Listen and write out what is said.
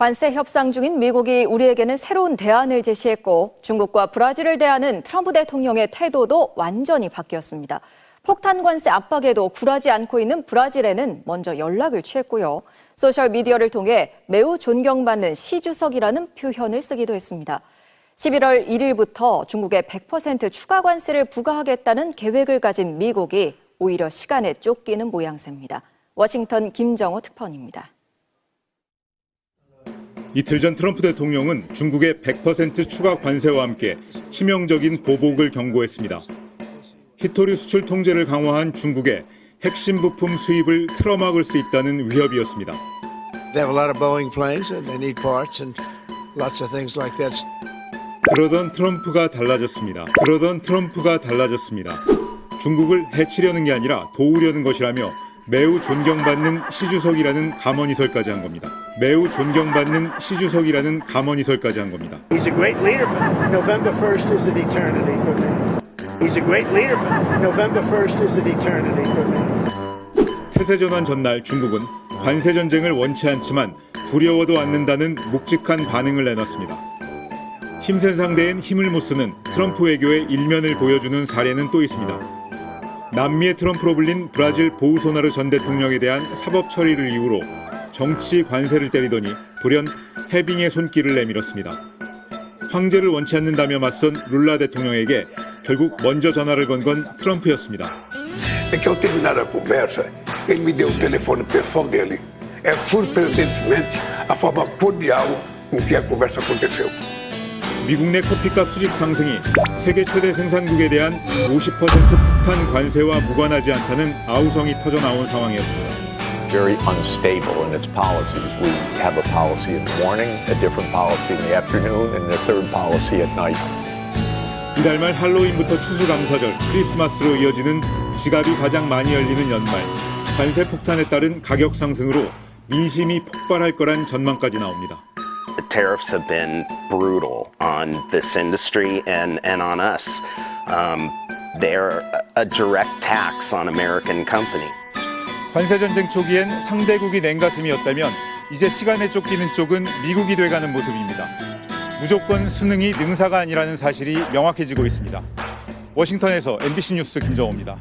관세 협상 중인 미국이 우리에게는 새로운 대안을 제시했고 중국과 브라질을 대하는 트럼프 대통령의 태도도 완전히 바뀌었습니다. 폭탄 관세 압박에도 굴하지 않고 있는 브라질에는 먼저 연락을 취했고요. 소셜 미디어를 통해 매우 존경받는 시 주석이라는 표현을 쓰기도 했습니다. 11월 1일부터 중국에 100% 추가 관세를 부과하겠다는 계획을 가진 미국이 오히려 시간에 쫓기는 모양새입니다. 워싱턴 김정호 특파원입니다. 이틀 전 트럼프 대통령은 중국의 100% 추가 관세와 함께 치명적인 보복을 경고했습니다. 히토리 수출 통제를 강화한 중국의 핵심 부품 수입을 틀어막을 수 있다는 위협이었습니다. They have a lot of Boeing planes and they need parts and lots of things like that. 그러던 트럼프가 달라졌습니다. 그러던 트럼프가 달라졌습니다. 중국을 해치려는 게 아니라 도우려는 것이라며 매우 존경받는 시주석이라는 감언이설까지 한 겁니다. 매우 존경받는 시주석이라는 감언이설까지 한 겁니다. He's a great leader. November 1st is an eternity for me. He's a great leader. November 1st is an eternity for me. 태세 전환 전날 중국은 관세 전쟁을 원치 않지만 두려워도 않는다는 묵직한 반응을 내놨습니다. 힘센 상대엔 힘을 못 쓰는 트럼프 외교의 일면을 보여주는 사례는 또 있습니다. 남미의 트럼프로 불린 브라질 보우소나르 전 대통령에 대한 사법 처리를 이유로 정치 관세를 때리더니 돌연 해빙의 손길을 내밀었습니다. 황제를 원치 않는다며 맞선 룰라 대통령에게 결국 먼저 전화를 건 건 트럼프였습니다. 미국 내 커피값 수직 상승이 세계 최대 생산국에 대한 50% 폭탄 관세와 무관하지 않다는 아우성이 터져 나온 상황이었습니다. very unstable in its policies. We have a policy in the morning, a different policy in the afternoon, and a third policy at night. 이달 말 할로윈부터 추수감사절, 크리스마스로 이어지는 지갑이 가장 많이 열리는 연말. 관세 폭탄에 따른 가격 상승으로 민심이 폭발할 거란 전망까지 나옵니다. Tariffs have been brutal on this industry and, and on us. Um, they're a direct tax on American company. 관세 전쟁 초기엔 상대국이 냉가슴이었다면 이제 시간에 쫓기는 쪽은 미국이 돼가는 모습입니다. 무조건 수능이 능사가 아니라는 사실이 명확해지고 있습니다. 워싱턴에서 MBC 뉴스 김정호입니다.